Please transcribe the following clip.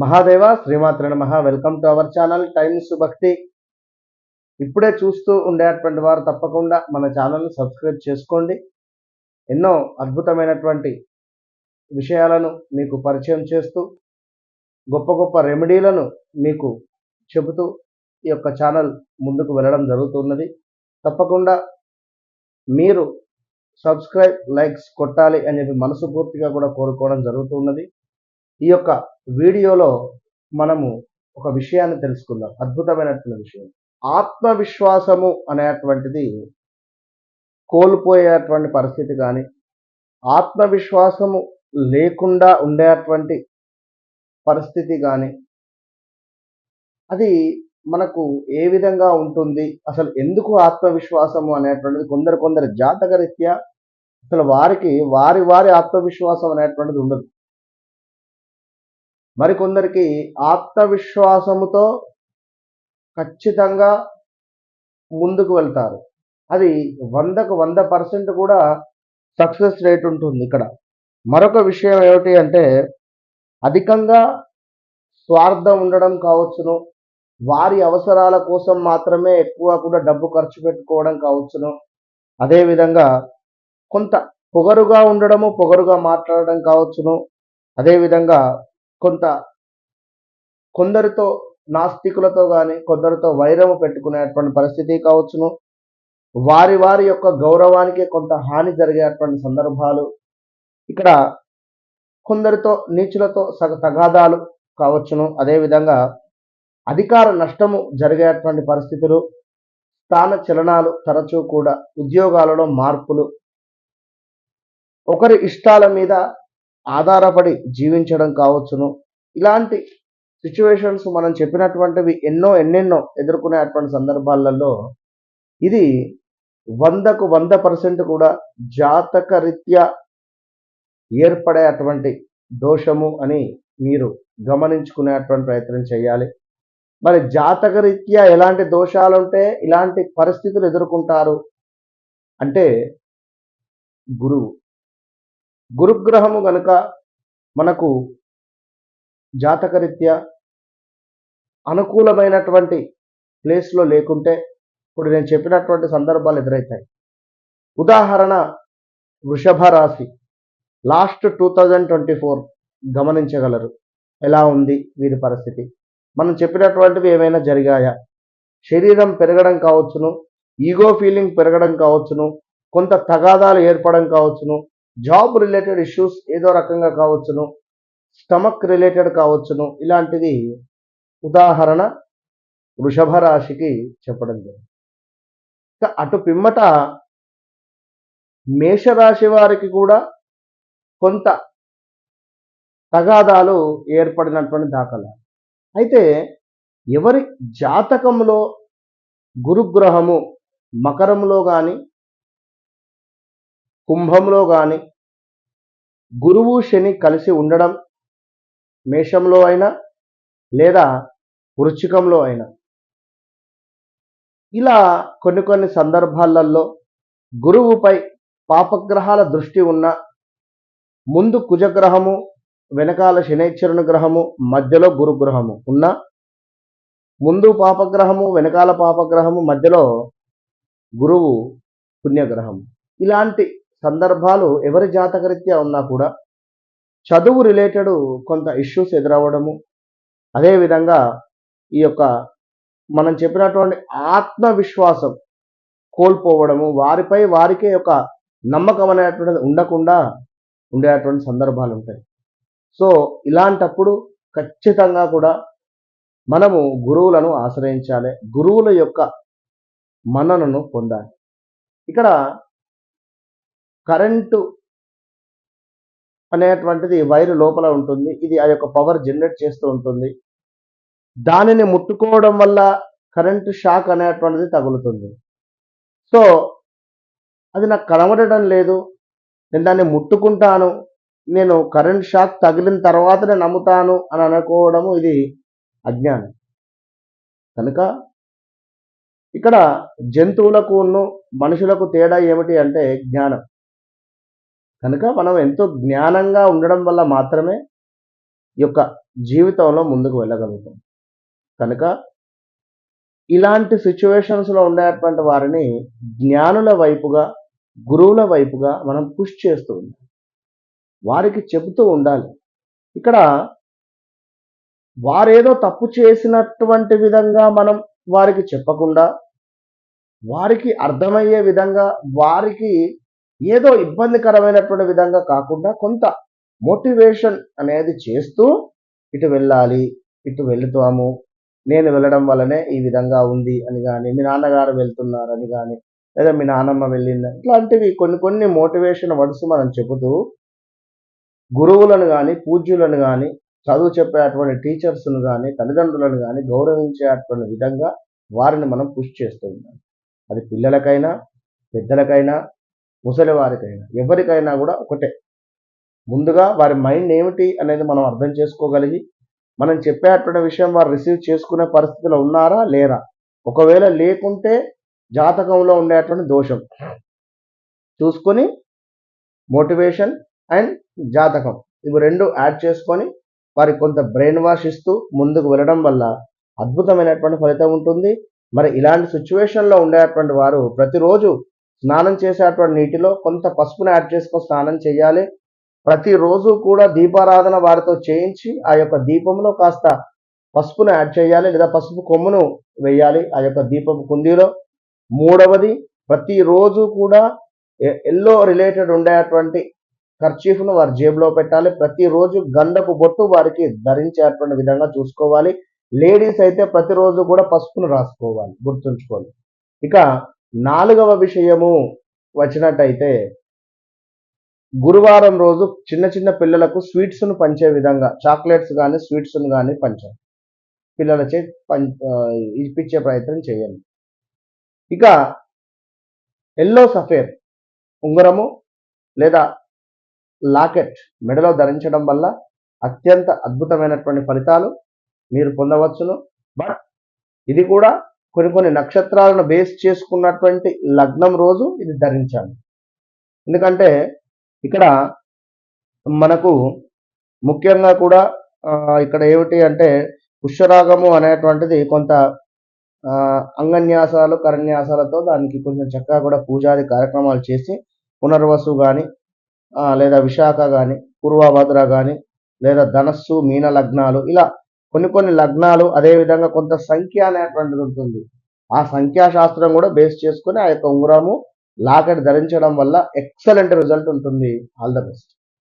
మహాదేవ శ్రీమాత్ర నమ. Welcome to our channel Times Bhakti ఇప్పుడే చూస్తూ ఉండేటువంటి వారు తప్పకుండా మన ఛానల్ని సబ్స్క్రైబ్ చేసుకోండి. ఎన్నో అద్భుతమైనటువంటి విషయాలను మీకు పరిచయం చేస్తూ గొప్ప గొప్ప రెమెడీలను మీకు చెబుతూ ఈ యొక్క ఛానల్ ముందుకు వెళ్ళడం జరుగుతున్నది. తప్పకుండా మీరు సబ్స్క్రైబ్ లైక్స్ కొట్టాలి అని చెప్పి మనసు పూర్తిగా కూడా కోరుకోవడం జరుగుతున్నది. ఈ యొక్క వీడియోలో మనము ఒక విషయాన్ని తెలుసుకుందాం. అద్భుతమైనటువంటి విషయం. ఆత్మవిశ్వాసము అనేటువంటిది కోల్పోయేటువంటి పరిస్థితి కానీ ఆత్మవిశ్వాసము లేకుండా ఉండేటువంటి పరిస్థితి కానీ అది మనకు ఏ విధంగా ఉంటుంది? అసలు ఎందుకు ఆత్మవిశ్వాసము అనేటువంటిది కొందరు కొందరు జాతకరీత్యా అసలు వారికి వారి వారి ఆత్మవిశ్వాసం అనేటువంటిది ఉండదు. మరికొందరికి ఆత్మవిశ్వాసముతో ఖచ్చితంగా ముందుకు వెళ్తారు. అది వందకు వంద పర్సెంట్ కూడా సక్సెస్ రేట్ ఉంటుంది ఇక్కడ. మరొక విషయం ఏమిటి అంటే అధికంగా స్వార్థం ఉండడం కావచ్చును. వారి అవసరాల కోసం మాత్రమే ఎక్కువ కూడా డబ్బు ఖర్చు పెట్టుకోవడం కావచ్చును. అదేవిధంగా కొంత పొగరుగా ఉండడము పొగరుగా మాట్లాడడం కావచ్చును. అదేవిధంగా కొంత కొందరితో నాస్తికులతో కానీ కొందరితో వైరము పెట్టుకునేటువంటి పరిస్థితి కావచ్చును. వారి వారి యొక్క గౌరవానికి కొంత హాని జరిగేటువంటి సందర్భాలు. ఇక్కడ కొందరితో నీచులతో సగ తగాదాలు కావచ్చును. అదేవిధంగా అధికార నష్టము జరిగేటువంటి పరిస్థితులు స్థాన చలనాలు తరచూ కూడా ఉద్యోగాలలో మార్పులు. ఒకరి ఇష్టాల మీద ఆధారపడి జీవించడం కావచ్చును. ఇలాంటి సిచ్యువేషన్స్ మనం చెప్పినటువంటివి ఎన్నో ఎన్నెన్నో ఎదుర్కొనేటువంటి సందర్భాలలో ఇది వందకు వంద పర్సెంట్ కూడా జాతకరీత్యా ఏర్పడే అటువంటి దోషము అని మీరు గమనించుకునేటువంటి ప్రయత్నం చేయాలి. మరి జాతకరీత్యా ఎలాంటి దోషాలు ఉంటే ఇలాంటి పరిస్థితులు ఎదుర్కొంటారు అంటే గురువు గురుగ్రహము గనుక మనకు జాతకరీత్యా అనుకూలమైనటువంటి ప్లేస్లో లేకుంటే ఇప్పుడు నేను చెప్పినటువంటి సందర్భాలు ఎదురవుతాయి ఉదాహరణ వృషభ రాశి. Last two thousand twenty four గమనించగలరు. ఎలా ఉంది వీరి పరిస్థితి? మనం చెప్పినటువంటివి ఏమైనా జరిగాయా? శరీరం పెరగడం కావచ్చును ఈగో ఫీలింగ్ పెరగడం కావచ్చును కొంత తగాదాలు ఏర్పడడం కావచ్చును జాబ్ రిలేటెడ్ ఇష్యూస్ ఏదో రకంగా కావచ్చును స్టమక్ రిలేటెడ్ కావచ్చును ఇలాంటిది ఉదాహరణ వృషభ రాశికి చెప్పడం జరిగింది. ఇక అటు పిమ్మట మేషరాశి వారికి కూడా కొంత తగాదాలు ఏర్పడినటువంటి దాఖలా అయితే ఎవరి జాతకంలో గురుగ్రహము మకరంలో కానీ కుంభంలో కానీ గురువు శని కలిసి ఉండడం మేషంలో అయినా లేదా వృచ్చికంలో అయినా. ఇలా కొన్ని కొన్ని సందర్భాలలో గురువుపై పాపగ్రహాల దృష్టి ఉన్న ముందు కుజగ్రహము వెనకాల శనైశ్వరుని గ్రహము మధ్యలో గురుగ్రహము ఉన్న ముందు పాపగ్రహము వెనకాల పాపగ్రహము మధ్యలో గురువు పుణ్యగ్రహము. ఇలాంటి సందర్భాలు ఎవరి జాతకరీత్యా ఉన్నా కూడా చదువు రిలేటెడ్ కొంత ఇష్యూస్ ఎదురవ్వడము. అదేవిధంగా ఈ యొక్క మనం చెప్పినటువంటి ఆత్మవిశ్వాసం కోల్పోవడము వారిపై వారికే ఒక నమ్మకం అనేటువంటిది ఉండకుండా ఉండేటువంటి సందర్భాలు ఉంటాయి. సో ఇలాంటప్పుడు ఖచ్చితంగా కూడా మనము గురువులను ఆశ్రయించాలి. గురువుల యొక్క మన్ననను పొందాలి. ఇక్కడ కరెంటు అనేటువంటిది వైర్ లోపల ఉంటుంది. ఇది ఆ యొక్క పవర్ జనరేట్ చేస్తూ ఉంటుంది. దానిని ముట్టుకోవడం వల్ల కరెంటు షాక్ అనేటువంటిది తగులుతుంది. సో అది నాకు కనబడటం లేదు. నేను దాన్ని ముట్టుకుంటాను. నేను కరెంట్ షాక్ తగిలిన తర్వాతనే నమ్ముతాను అని అనుకోవడము ఇది అజ్ఞానం. కనుక ఇక్కడ జంతువులకు మనుషులకు తేడా ఏమిటి అంటే జ్ఞానం. కనుక మనం ఎంతో జ్ఞానంగా ఉండడం వల్ల మాత్రమే యొక్క జీవితంలో ముందుకు వెళ్ళగలుగుతాం. కనుక ఇలాంటి సిచ్యువేషన్స్లో ఉండేటువంటి వారిని జ్ఞానుల వైపుగా గురువుల వైపుగా మనం పుష్ చేస్తూ ఉండాలి. వారికి చెబుతూ ఉండాలి. ఇక్కడ వారేదో తప్పు చేసినటువంటి విధంగా మనం వారికి చెప్పకుండా వారికి అర్థమయ్యే విధంగా వారికి ఏదో ఇబ్బందికరమైనటువంటి విధంగా కాకుండా కొంత మోటివేషన్ అనేది చేస్తూ ఇటు వెళ్ళాలి ఇటు వెళుతాము. నేను వెళ్ళడం వల్లనే ఈ విధంగా ఉంది అని కానీ మీ నాన్నగారు వెళ్తున్నారని కానీ లేదా మీ నాన్నమ్మ వెళ్ళింది ఇట్లాంటివి కొన్ని కొన్ని మోటివేషన్ వర్డ్స్ మనం చెబుతూ గురువులను కానీ పూజ్యులను కానీ చదువు చెప్పేటువంటి టీచర్స్ను కానీ తల్లిదండ్రులను కానీ గౌరవించేటువంటి విధంగా వారిని మనం పుష్ చేస్తూ ఉన్నాం. అది పిల్లలకైనా పెద్దలకైనా ముసలి వారికైనా ఎవరికైనా కూడా ఒకటే. ముందుగా వారి మైండ్ ఏమిటి అనేది మనం అర్థం చేసుకోగలిగి మనం చెప్పేటువంటి విషయం వారు రిసీవ్ చేసుకునే పరిస్థితిలో ఉన్నారా లేరా? ఒకవేళ లేకుంటే జాతకంలో ఉండేటువంటి దోషం. చూసుకొని మోటివేషన్ అండ్ జాతకం. ఇవి రెండు యాడ్ చేసుకొని వారికి కొంత బ్రెయిన్ వాష్ ఇస్తూ ముందుకు వెళ్ళడం వల్ల అద్భుతమైనటువంటి ఫలితం ఉంటుంది. మరి ఇలాంటి సిచ్యువేషన్లో ఉండేటువంటి వారు ప్రతిరోజు స్నానం చేసేటువంటి నీటిలో కొంత పసుపును యాడ్ చేసుకొని స్నానం చేయాలి. ప్రతిరోజు కూడా దీపారాధన వారితో చేయించి ఆ యొక్క దీపంలో కాస్త పసుపును యాడ్ చేయాలి లేదా పసుపు కొమ్మును వేయాలి ఆ యొక్క దీపపు కుందీలో. మూడవది ప్రతిరోజు కూడా ఎల్లో రిలేటెడ్ ఉండేటువంటి ఖర్చీఫ్ను వారి జేబులో పెట్టాలి. ప్రతిరోజు గంధపు బొట్టు వారికి ధరించేటువంటి విధంగా చూసుకోవాలి. లేడీస్ అయితే ప్రతిరోజు కూడా పసుపును రాసుకోవాలి గుర్తుంచుకోండి. ఇక నాలుగవ విషయము వచ్చినట్టయితే గురువారం రోజు చిన్న చిన్న పిల్లలకు స్వీట్స్ను పంచే విధంగా చాక్లెట్స్ కానీ స్వీట్స్ను కానీ పంచాలి పిల్లలచే పం ఇప్పించే ప్రయత్నం చేయండి. ఇక ఎల్లో సఫేర్ ఉంగరము లేదా లాకెట్ మెడలో ధరించడం వల్ల అత్యంత అద్భుతమైనటువంటి ఫలితాలు మీరు పొందవచ్చును. బట్ ఇది కూడా కొన్ని కొన్ని నక్షత్రాలను బేస్ చేసుకున్నటువంటి లగ్నం రోజు ఇది ధరించాలి. ఎందుకంటే ఇక్కడ మనకు ముఖ్యంగా కూడా ఇక్కడ ఏమిటి అంటే పుష్యరాగము అనేటువంటిది కొంత అంగన్యాసాలు కరన్యాసాలతో దానికి కొంచెం చక్కగా కూడా పూజాది కార్యక్రమాలు చేసి పునర్వసు కానీ లేదా విశాఖ కానీ పూర్వభద్ర కానీ లేదా ధనస్సు మీన లగ్నాలు ఇలా కొన్ని కొన్ని లగ్నాలు అదేవిధంగా కొంత సంఖ్య అనేటువంటిది ఉంటుంది. ఆ సంఖ్యాశాస్త్రం కూడా బేస్ చేసుకుని ఆ యొక్క ఉంగరము లాకెట్ ధరించడం వల్ల ఎక్సలెంట్ రిజల్ట్ ఉంటుంది. All the best.